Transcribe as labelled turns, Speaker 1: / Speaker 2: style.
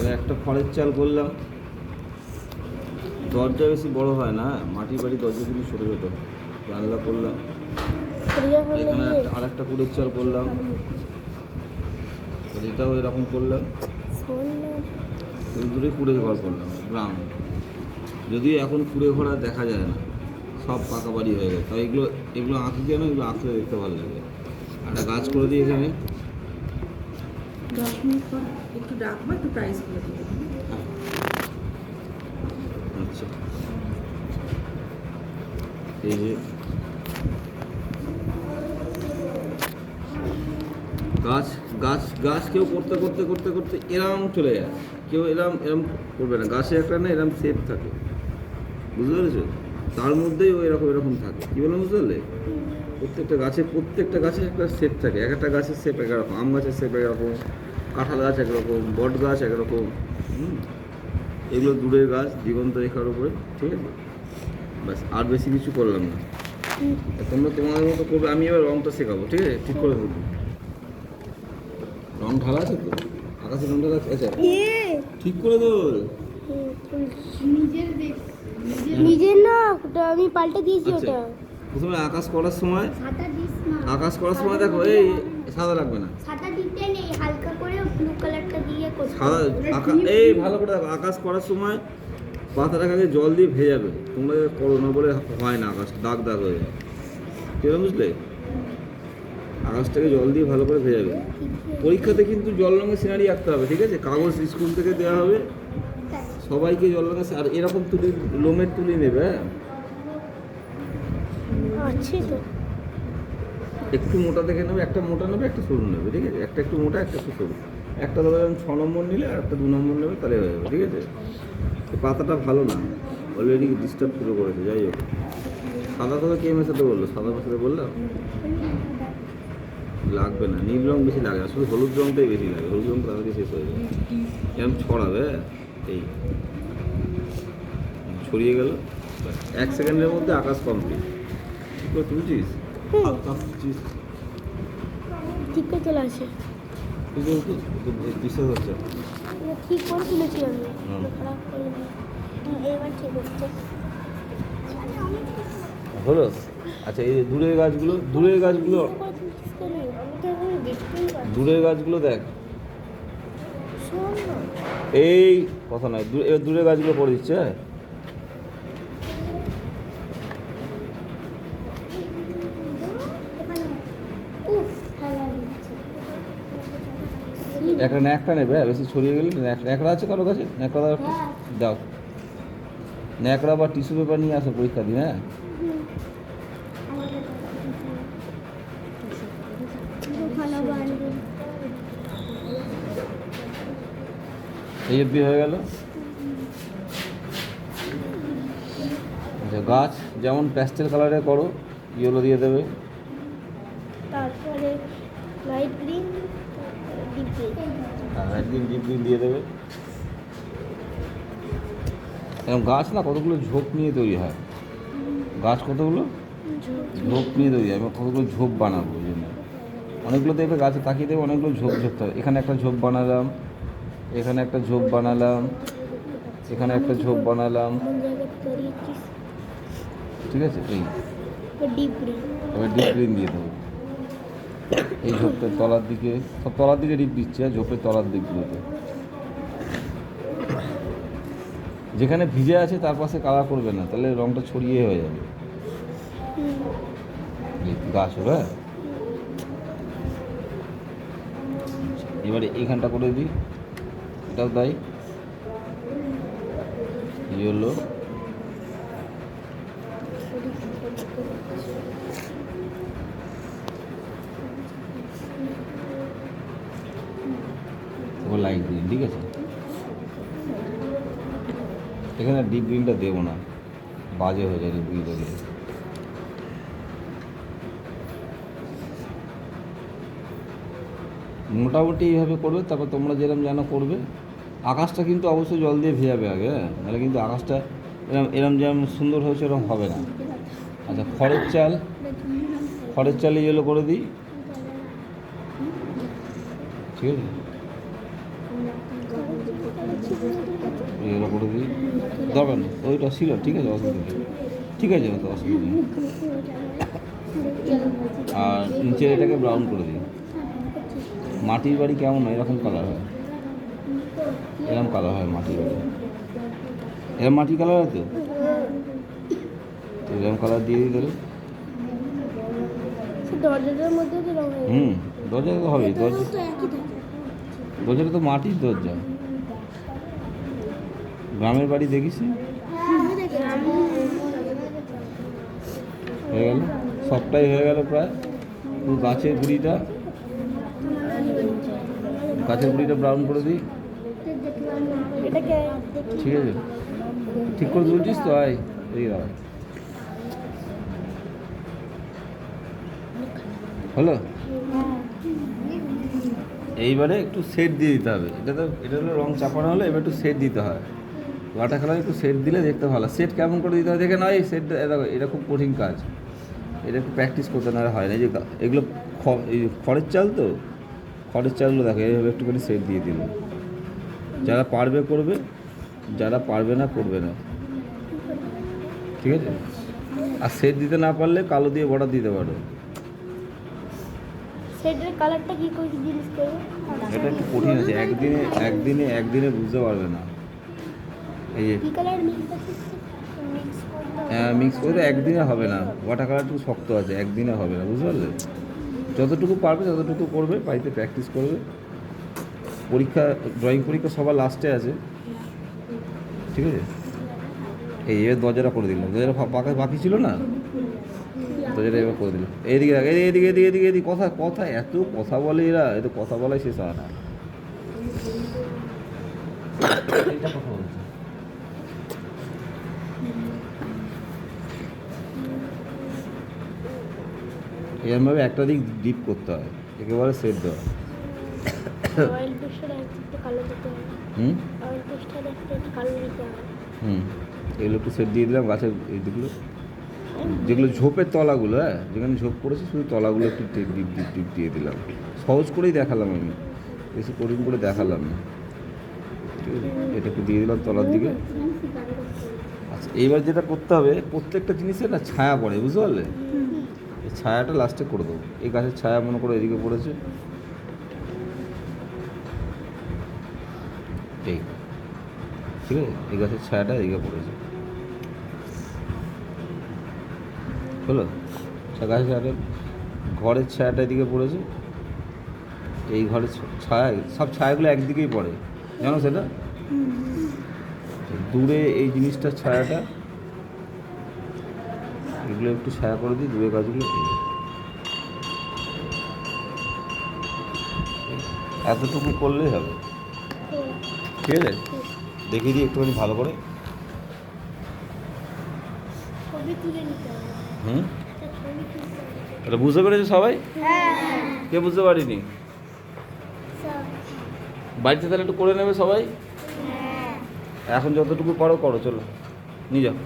Speaker 1: এবার একটা খড়ের চাল করলাম। দরজা বেশি বড় হয় না মাটির বাড়ি দরজা কিন্তু ছোটো ছোটো। জানলা করলাম। এখানে আর একটা কুড়ের চাল করলাম। এটাও এরকম করলাম। দূরে কুড়ে ঘর করলাম গ্রাম। যদিও এখন কুড়ে ঘর আর দেখা যায় না সব পাকা বাড়ি হয়ে গেছে। তাই এগুলো এগুলো আঁকি কেন? এগুলো আঁকলে দেখতে ভালো লাগে। একটা গাছ করে দিই এখানে।
Speaker 2: দশ মিনিট পর একটু ডাকবো, একটু প্রাইস করে দেবো
Speaker 1: হ্যাঁ। আচ্ছা। গাছ গাছ গাছ কেউ করতে করতে করতে করতে এরম চলে যায়। কেউ এরম এরম করবে না। গাছে একটা না এরম সেপ থাকে। বুঝতে পেরেছ? তার মধ্যেই ও এরকম এরকম থাকে। কী বললাম, বুঝতে পারলে? প্রত্যেকটা গাছে প্রত্যেকটা গাছে একটা শেপ থাকে। এক একটা গাছের শেপ একরকম, আম গাছের শেপ একরকম। কাঁঠাল গাছ একরকম বট গাছ একরকম এগুলো দূরের গাছ দিগন্ত রেখার উপরে ঠিক আছে? ব্যাস আর বেশি কিছু করলাম না। তোমরা তোমাদের মতো করবে আমি এবার রংটা শেখাবো ঠিক আছে? ঠিক করে দেবো রং ঢালা আছে তো? আকাশে রং ঢালা আছে? আচ্ছা। ঠিক করে দেবো
Speaker 3: নিজের না ওটা আমি পাল্টে দিয়েছি
Speaker 1: আচ্ছা।
Speaker 3: ওটা।
Speaker 1: প্রথমে আকাশ করার সময় আকাশ করার সময় দেখো এই সাদা লাগবে না।
Speaker 4: সাদা দিতে নেই হালকা করে ব্লু কালারটা দিয়ে
Speaker 1: সাদা আকা এই ভালো করে দেখো আকাশ করার সময় পাতাটাকে আগে জল দিয়ে ভেজাবে তোমরা করো না বলে হয় না আকাশ দাগ দাগ হয়ে যায়। কেন বুঝলে? আকাশটাকে জল দিয়ে ভালো করে ভেজাবে পরীক্ষাতে কিন্তু জল রঙের সিনারি আঁকতে হবে ঠিক আছে? কাগজ স্কুল থেকে দেওয়া হবে। সবাইকে জল রঙের আর এরকম তুলি লোমের তুলি নেবে হ্যাঁ? একটু মোটা দেখে নেবে একটা মোটা নেবে একটা সরু নেবে ঠিক আছে? একটা একটু মোটা একটা একটু সরু। একটা ধরো ছ নম্বর নিলে আর একটা দু নম্বর নেবে তাহলে হয়ে যাবে ঠিক আছে? পাতাটা ভালো না অলরেডি ডিস্টার্ব শুরু করেছে যাই হোক। সাদা সাদা কে মেশাতে বলল? সাদা মেশাতে বললাম? লাগবে না নীল রং বেশি লাগে না শুধু হলুদ রংটাই বেশি লাগে হলুদ রং তাড়াতাড়ি শেষ হয়ে যাবে। এরকম ছড়াবে? হ্যাঁ? এই ছড়িয়ে গেল। এক সেকেন্ডের মধ্যে আকাশ কমপ্লিট ঠিক করে তুলছিস?
Speaker 3: ঠিক করে চলে আসে।
Speaker 1: বিশ্বাস হচ্ছে।
Speaker 3: ঠিক করে তুলেছি আমি?
Speaker 1: হুম।
Speaker 3: খারাপ করিনি হুম, এবার ঠিক হচ্ছে।
Speaker 1: হলো? আচ্ছা এই দূরের গাছগুলো দূরের গাছগুলো দূরের গাছগুলো দেখ। এই কথা নয় দূরে দূরের গাছগুলো করে দিচ্ছে হ্যাঁ? একটা ন্যাকড়া নেবে? বেশি ছড়িয়ে গেলে ন্যাক- ন্যাকড়া আছে কারও কাছে? ন্যাকড়া দাও ন্যাকড়া বা টিস্যু পেপার নিয়ে আসো পরীক্ষা দিন হ্যাঁ? এই হয়ে গেল। আচ্ছা গাছ যেমন প্যাস্টেল কালারে করো ইয়েলো দিয়ে দেবে
Speaker 3: তারপরে light green deep green
Speaker 1: deep green দিয়ে দেবে। এরকম গাছ না কতগুলো ঝোপ নিয়ে তৈরি হয়? গাছ কতগুলো? ঝোপ নিয়ে তৈরি হয় আমি কতগুলো ঝোপ বানাবো ওই জন্য। অনেকগুলো দেখবে গাছে তাকিয়ে দেবে অনেকগুলো ঝোপ ঝোপ হবে। এখানে একটা ঝোপ বানালাম এখানে একটা ঝোপ বানালাম এখানে একটা ঝোপ বানালাম। ঠিক আছে? এই। এবার ডিপ গ্রিন দিয়ে দেবো। এই ঝোপটার তলার দিকে, সব তলার দিকে ডিপ দিচ্ছে ঝোপের তলার দিকগুলোতে। যেখানে ভিজে আছে, তার পাশে কালার করবে না, তাহলে রংটা ছড়িয়ে হয়ে যাবে। গাছ হ্যাঁ? এবারে এইখানটা করে দিই। এটাও তাই ইয়েলো ও লাইট গ্রিন ঠিক আছে? এখানে ডিপ গ্রিনটা দেবো না। বাজে হয়ে যায় ডিপ গ্রিনটা দিলে মোটামুটি এইভাবে করবে, তারপর তোমরা যেরকম যেন করবে। আকাশটা কিন্তু অবশ্যই জল দিয়ে ভেজাবে আগে হ্যাঁ? নাহলে কিন্তু আকাশটা এরম এরম যেরকম সুন্দর হয়েছে এরকম হবে না। আচ্ছা খড়ের চাল খড়ের চাল ইয়েলো করে দিই। ঠিক আছে? এগুলো করে দিই। দরকার নেই ওইটা ছিল ঠিক আছে অসুবিধা নেই। ঠিক আছে তো অসুবিধা নেই। আর নিচের এটাকে ব্রাউন করে দিই। মাটির বাড়ি কেমন হয়? এরকম কালার হয়। এরকম কালার হয় মাটির বাড়ি। এরকম মাটি কালার হয় তো? এরকম কালার দিয়ে দিই তাহলে হুম দরজা তো হবেই। দরজা দরজাটা তো মাটির দরজা। গ্রামের বাড়ি দেখিস হয়ে গেল। সবটাই হয়ে গেল প্রায়। পুরো গাছের গুঁড়িটা। গাছের গুঁড়িটা ব্রাউন করে দিই। ঠিক আছে? ঠিক করে তুলছিস তো? আয়। এই দাঁড়া। হলো? এইবারে একটু সেট দিয়ে দিতে হবে। এটা তো এটা তো রং চাপানো হলে এবার একটু সেট দিতে হয়। ওয়াটার খেলা একটু সেট দিলে দেখতে ভালো। সেট কেমন করে দিতে হয় দেখে নয় সেট দেখো এটা খুব কঠিন কাজ। এটা একটু প্র্যাকটিস করতে না হয় না। যে এগুলো এই খড়ের চাল তো খড়ের চালগুলো দেখো এইভাবে একটুখানি সেট দিয়ে দিল যারা পারবে করবে। যারা পারবে না করবে না। ঠিক আছে? আর সেট দিতে না পারলে কালো দিয়ে বর্ডার দিতে পারো।
Speaker 3: সেটের কালারটা কি করে জিনিস করব?
Speaker 1: এটা একটু কঠিন আছে। একদিনে একদিনে একদিনে বুঝতে পারবে না। এই যে।
Speaker 3: কালার মিক্স
Speaker 1: করে একদিনে হবে না। ওয়াটার কালার একটু শক্ত আছে একদিনে হবে না বুঝতে পারলে? যতটুকু পারবে ততটুকু করবে বাড়িতে প্র্যাকটিস করবে। পরীক্ষা ড্রয়িং পরীক্ষা সবার লাস্টে আছে। ঠিক আছে? এই এবার দরজাটা করে দিলাম। দরজাটা পাকা বাকি ছিল না? দরজাটা এবার করে দিলাম। দেখ, এই- এদিকে এদিকে এদিকে এদিকে কথা কথা এত কথা বলে এরা এত কথা বলাই শেষ হয় না। এরমভাবে একটা দিক ডিপ করতে হয় একেবারে সেট দেওয়া হুম? হুম এগুলো একটু সেট দিয়ে দিলাম গাছের এই দিকগুলো। যেগুলো ঝোপের তলাগুলো হ্যাঁ যেখানে ঝোপ পড়েছে শুধু তলাগুলো একটু ডিপ ডিপ ডিপ ডিপ দিয়ে দিলাম। সহজ করেই দেখালাম আমি বেশি কঠিন করে দেখালাম না। এটা একটু দিয়ে দিলাম তলার দিকে। আচ্ছা এইবার যেটা করতে হবে প্রত্যেকটা জিনিসের না ছায়া পড়ে বুঝতে পারলে? এই ছায়াটা লাস্টে করে দেবো। এই গাছের ছায়া মনে করো এদিকে পড়েছে। এই। ঠিক আছে? এই গাছের ছায়াটা এদিকে পড়েছে। হলো? গাছের ছায়াটা ঘরের ছায়াটা এদিকে পড়েছে। এই ঘরের ছায়া সব ছায়াগুলো একদিকেই পড়ে। জানো সেটা? দূরে এই জিনিসটার ছায়াটা এগুলো একটু ছায়া করে দিই দূরে গাছগুলো এতটুকু করলেই হবে। ঠিক আছে? দেখিয়ে দিই একটুখানি ভালো করে। হুম? এটা বুঝতে পেরেছ সবাই?
Speaker 3: হ্যাঁ
Speaker 1: কে বুঝতে পারিনি? বাড়িতে তাহলে একটু করে নেবে সবাই?
Speaker 3: হ্যাঁ।
Speaker 1: এখন যতটুকু করো করো চলো। নিয়ে যাও।